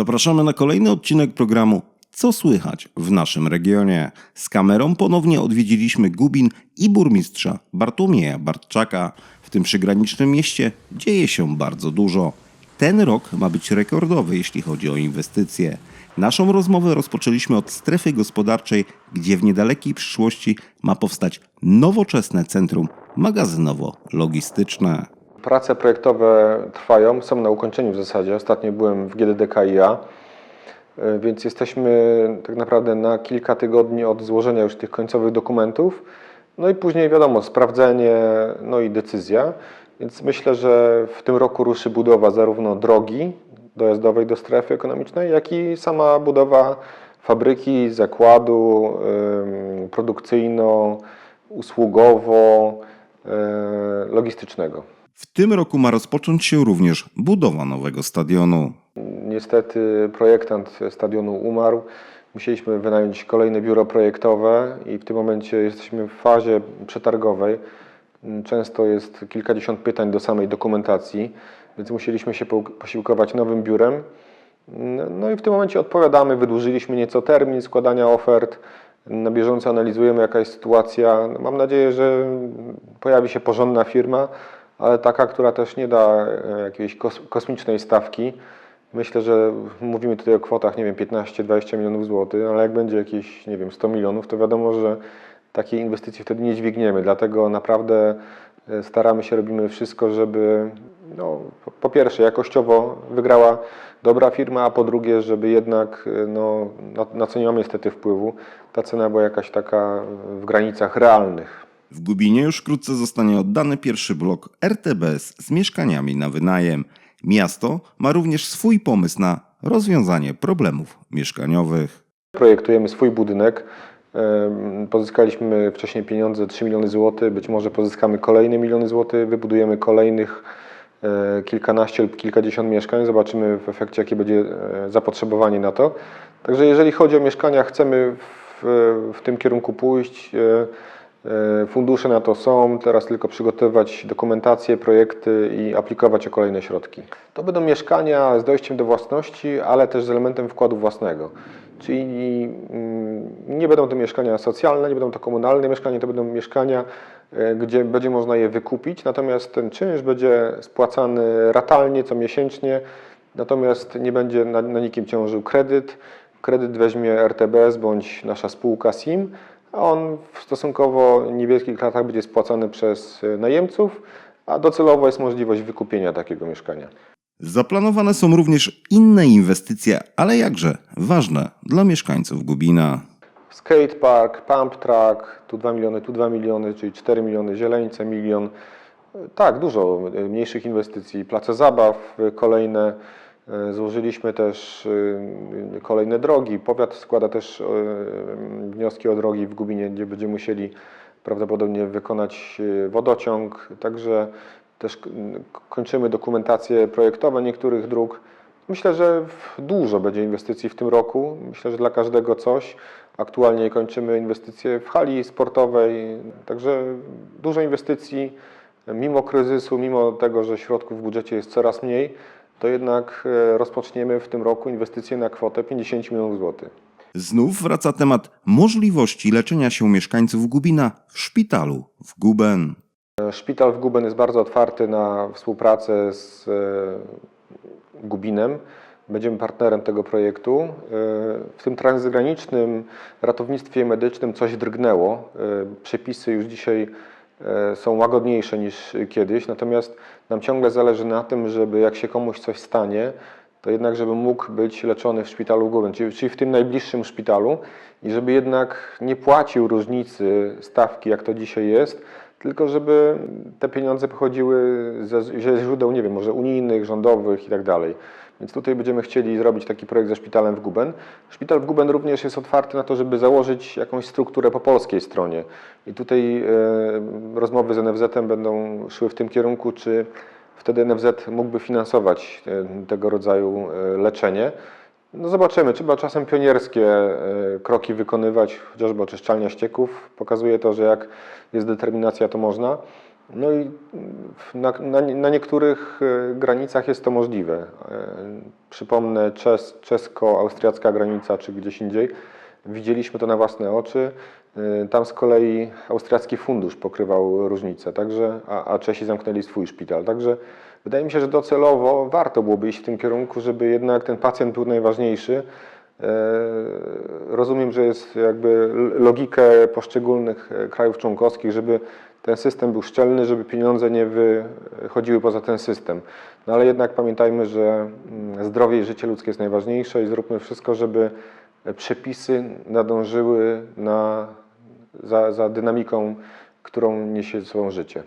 Zapraszamy na kolejny odcinek programu Co słychać w naszym regionie. Z kamerą ponownie odwiedziliśmy Gubin i burmistrza Bartłomieja Bartczaka. W tym przygranicznym mieście dzieje się bardzo dużo. Ten rok ma być rekordowy, jeśli chodzi o inwestycje. Naszą rozmowę rozpoczęliśmy od strefy gospodarczej, gdzie w niedalekiej przyszłości ma powstać nowoczesne centrum magazynowo-logistyczne. Prace projektowe trwają, są na ukończeniu w zasadzie. Ostatnio byłem w GDDKiA, y, więc jesteśmy tak naprawdę na kilka tygodni od złożenia już tych końcowych dokumentów. No i później wiadomo, sprawdzenie, no i decyzja. Więc myślę, że w tym roku ruszy budowa zarówno drogi dojazdowej do strefy ekonomicznej, jak i sama budowa fabryki, zakładu produkcyjno-usługowo-logistycznego. W tym roku ma rozpocząć się również budowa nowego stadionu. Niestety projektant stadionu umarł. Musieliśmy wynająć kolejne biuro projektowe i w tym momencie jesteśmy w fazie przetargowej. Często jest kilkadziesiąt pytań do samej dokumentacji, więc musieliśmy się po- posiłkować nowym biurem. No i w tym momencie odpowiadamy, wydłużyliśmy nieco termin składania ofert. Na bieżąco analizujemy jaka jest sytuacja. No, Mam nadzieję, że pojawi się porządna firma, ale taka, która też nie da e, jakiejś kos- kosmicznej stawki. Myślę, że mówimy tutaj o kwotach, nie wiem, 15-20 milionów złotych, ale jak będzie jakieś, nie wiem, 100 milionów, to wiadomo, że takiej inwestycji wtedy nie dźwigniemy. Dlatego naprawdę e, staramy się, robimy wszystko, żeby no, po- pierwsze jakościowo wygrała dobra firma, a po drugie, żeby jednak, e, no, na, na co nie mamy niestety wpływu, ta cena była jakaś taka w granicach realnych. W Gubinie już wkrótce zostanie oddany pierwszy blok RTBS z mieszkaniami na wynajem. Miasto ma również swój pomysł na rozwiązanie problemów mieszkaniowych. Projektujemy swój budynek. Pozyskaliśmy wcześniej pieniądze 3 miliony złotych, być może pozyskamy kolejne miliony złotych, wybudujemy kolejnych e, kilkanaście lub kilkadziesiąt mieszkań. Zobaczymy w efekcie, jakie będzie e, zapotrzebowanie na to. Także jeżeli chodzi o mieszkania, chcemy w, w tym kierunku pójść. E, Fundusze na to są, teraz tylko przygotowywać dokumentację, projekty i aplikować o kolejne środki. To będą mieszkania z dojściem do własności, ale też z elementem wkładu własnego. Czyli mm, nie będą to mieszkania socjalne, nie będą to komunalne mieszkania, to będą mieszkania, e, gdzie będzie można je wykupić, natomiast ten czynsz będzie spłacany ratalnie, co miesięcznie, natomiast nie będzie na, na nikim ciążył kredyt. Kredyt weźmie RTBS bądź nasza spółka SIM, on w stosunkowo niewielkich latach będzie spłacany przez e, najemców, a docelowo jest możliwość wykupienia takiego mieszkania. Zaplanowane są również inne inwestycje, ale jakże ważne dla mieszkańców Gubina. Skatepark, pump track, tu 2 miliony, tu 2 miliony, czyli 4 miliony, Zieleńce milion. Tak, dużo e, mniejszych inwestycji, place zabaw e, kolejne. E, Złożyliśmy też e, kolejne drogi. Powiat składa też e, wnioski o drogi w Gubinie, gdzie będziemy musieli prawdopodobnie wykonać wodociąg. Także też kończymy dokumentacje projektowe niektórych dróg. Myślę, że dużo będzie inwestycji w tym roku. Myślę, że dla każdego coś. Aktualnie kończymy inwestycje w hali sportowej, także dużo inwestycji. Mimo kryzysu, mimo tego, że środków w budżecie jest coraz mniej, to jednak e, rozpoczniemy w tym roku inwestycje na kwotę 50 milionów złotych. Znów wraca temat możliwości leczenia się mieszkańców Gubina w szpitalu w Guben. Szpital w Guben jest bardzo otwarty na współpracę z e, Gubinem. Będziemy partnerem tego projektu. E, W tym transgranicznym ratownictwie medycznym coś drgnęło. E, Przepisy już dzisiaj e, są łagodniejsze niż kiedyś, natomiast nam ciągle zależy na tym, żeby jak się komuś coś stanie, to jednak, żeby mógł być leczony w szpitalu Guben, czyli, czyli w tym najbliższym szpitalu. I żeby jednak nie płacił różnicy stawki, jak to dzisiaj jest, tylko żeby te pieniądze pochodziły ze, ze źródeł, nie wiem, może unijnych, rządowych i tak dalej. Więc tutaj będziemy chcieli zrobić taki projekt ze szpitalem w Guben. Szpital w Guben również jest otwarty na to, żeby założyć jakąś strukturę po polskiej stronie. I tutaj e, rozmowy z NFZ-em będą szły w tym kierunku, czy wtedy NFZ mógłby finansować e, tego rodzaju e, leczenie. No zobaczymy, trzeba czasem pionierskie e, kroki wykonywać, chociażby oczyszczalnia ścieków. Pokazuje to, że jak jest determinacja, to można. No i na, na, na niektórych e, granicach jest to możliwe. E, Przypomnę czes, czesko-austriacka granica czy gdzieś indziej. Widzieliśmy to na własne oczy. E, Tam z kolei austriacki fundusz pokrywał różnicę, także, a, a Czesi zamknęli swój szpital. Także wydaje mi się, że docelowo warto byłoby iść w tym kierunku, żeby jednak ten pacjent był najważniejszy. E, Rozumiem, że jest jakby logikę poszczególnych e, krajów członkowskich, żeby ten system był szczelny, żeby pieniądze nie wychodziły poza ten system. No ale jednak pamiętajmy, że mm, zdrowie i życie ludzkie jest najważniejsze i zróbmy wszystko, żeby przepisy nadążyły na, za, za dynamiką, którą niesie ze sobą życie.